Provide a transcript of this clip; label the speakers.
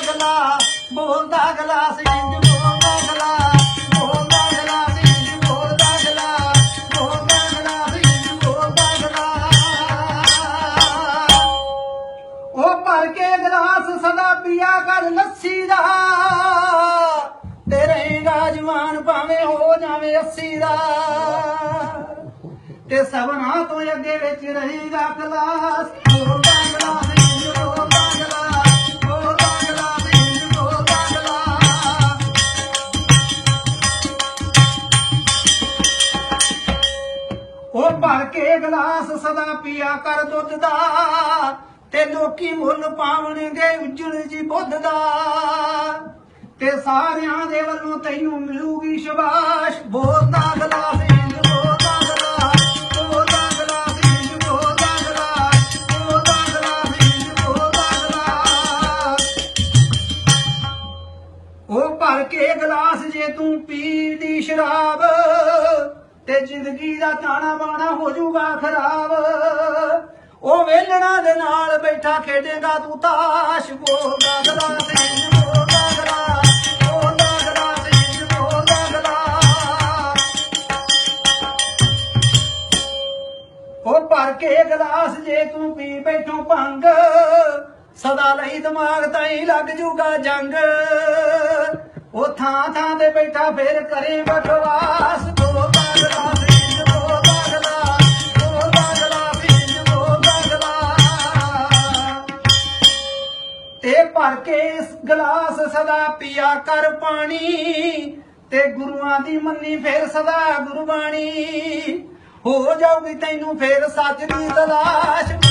Speaker 1: ਗਲਾ ਬੋਲਦਾ ਗਲਾਸ ਇੰਜ ਬੋਲਦਾ ਗਲਾ ਬੋਲਦਾ ਗਲਾਸ ਇੰਜ ਬੋਲਦਾ ਗਲਾ ਬੋਲਦਾ ਗਲਾਸ ਇੰਜ ਬੋਲਦਾ ਗਲਾ ਉਹ ਭਰ ਕੇ ਗਲਾਸ ਸਦਾ ਪੀਆ ਕਰ ਲੱਸੀ ਦਾ। ਤੇਰੇ ਰਾਜਵਾਨ ਭਾਵੇਂ ਹੋ ਜਾਵੇ ਅੱਸੀ ਦਾ। ਤੇ ਸਭਨਾ ਤੋਂ ਅੱਗੇ ਵਿੱਚ ਰਹੇਗਾ ਕਲਾਸ। ਬੋਲਦਾ ਗਲਾਸ ਉਹ ਭਰ ਕੇ ਗਲਾਸ ਸਦਾ ਪੀਆ ਕਰ ਦੁੱਧ ਦਾ। ਤੇ ਲੋਕੀ ਮੁੱਲ ਪਾਵਣਗੇ ਉਜਲ ਜੀ ਬੁੱਧ ਦਾ। ਤੇ ਸਾਰਿਆਂ ਦੇ ਵੱਲੋਂ ਤੈਨੂੰ ਮਿਲੂਗੀ ਸ਼ਬਾਸ਼। ਬੋਲਦਾ ਗਲਾਸ ਇੰਜ ਬੋਲਦਾ ਉਹ ਭਰ ਕੇ ਗਲਾਸ ਜੇ ਤੂੰ ਪੀਦੀ ਸ਼ਰਾਬ। ਤੇ ਜ਼ਿੰਦਗੀ ਦਾ ਤਾਣਾ ਬਾਣਾ ਹੋ ਜਾਊਗਾ ਖਰਾਬ। ਉਹ ਵੇਲਣਾ ਦੇ ਨਾਲ ਬੈਠਾ ਖੇਡੇਗਾ ਤੂੰ ਤਾਸ਼। ਬੋਲਦਾ ਗਲਾਸ ਇੰਜ ਬੋਲਦਾ ਗਲਾਸ ਉਹ ਭਰ ਕੇ ਗਲਾਸ ਜੇ ਤੂੰ ਪੀ ਬੈਠੂ ਭੰਗ। ਸਦਾ ਲਈ ਦਿਮਾਗ ਤਾਈ ਲੱਗ ਜੂਗਾ ਜੰਗ। ਉਹ ਥਾਂ ਥਾਂ ਤੇ ਬੈਠਾ ਫੇਰ ਕਰੇ ਬਕਵਾਸ। ਤੇ ਭਰ ਕੇ ਇਸ ਗਲਾਸ ਸਦਾ ਪੀਆ ਕਰ ਪਾਣੀ। ਤੇ ਗੁਰੂਆਂ ਦੀ ਮੰਨੀ ਫੇਰ ਸਦਾ ਗੁਰਬਾਣੀ। ਹੋ ਜਾਊਗੀ ਤੈਨੂੰ ਫੇਰ ਸੱਚ ਦੀ ਤਲਾਸ਼।